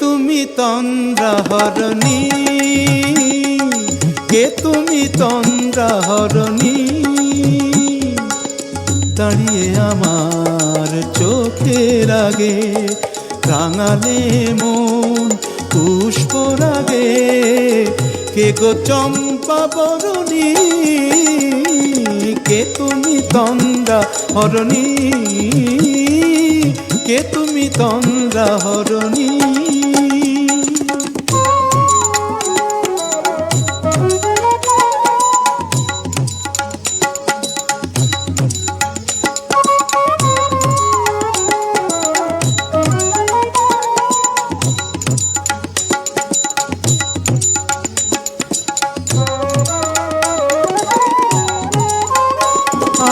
তুমি তন্দ্রাহরণী? কে তুমি তন্দ্রাহরণী? দাঁড়িয়ে আমার চোখের আগে রাঙালে মন পুষ্প রাগে কে গো চম্পা বরণী? কে তুমি তন্দ্রা হরণী কে তুমি তন্দ্রা হরণী?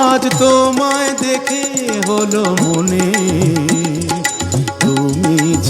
আজ তোমায় দেখে হলো মনে।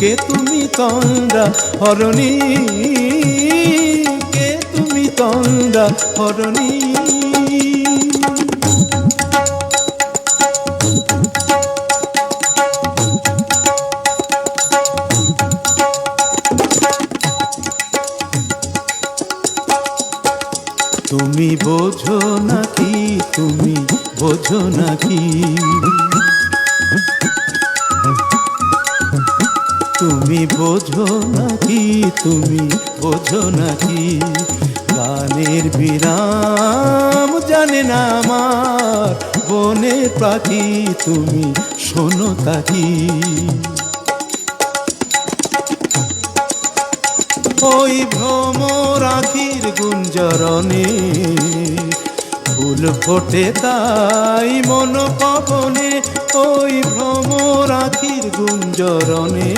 কে তুমি তন্দ্রা হরণী? কে তুমি তন্দ্রা হরণী? তুমি বোঝো নাকি তুমি বোঝো নাকি? তুমি বোঝো নাকি, তুমি বোঝো নাকি? গানের বিরাম জানে না আমার, বনের পাখি তুমি শোনো তাকি। ওই ভ্রমর আখির গুঞ্জরণে ফুল ফোটে তাই মন পবনে ওই ভ্রমর আখির গুঞ্জরণে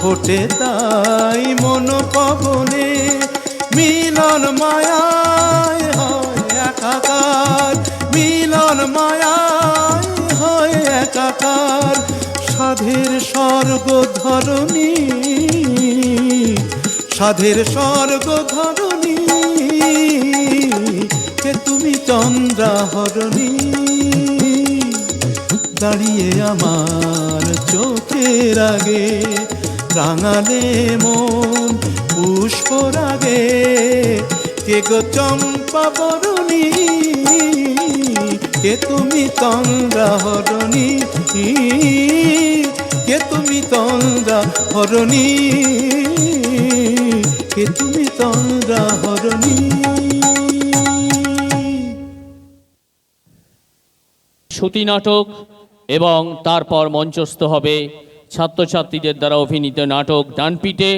ফোটে তাই মন পবনে, মিলন মায়ায় হয় একাকার, মিলন মায়ায় হয় একাকার, সাধের স্বর্গ ধরণী, সাধের স্বর্গ ধরণী, কে তুমি চন্দ্রাহরণী, দাঁড়িয়ে আমার চোখের আগে রাঙালে মন পুষ্প রাগে। কে গো চম্পা বরণী? কে তুমি তন্দ্রা হরণী? কে তুমি তন্দ্রা হরণী? কে তুমি তন্দ্রা হরণী? শ্রুতি নাটক এবং তারপর মঞ্চস্থ হবে ছাত্রছাত্রীদের দ্বারা অভিনীত নাটক ডানপিটে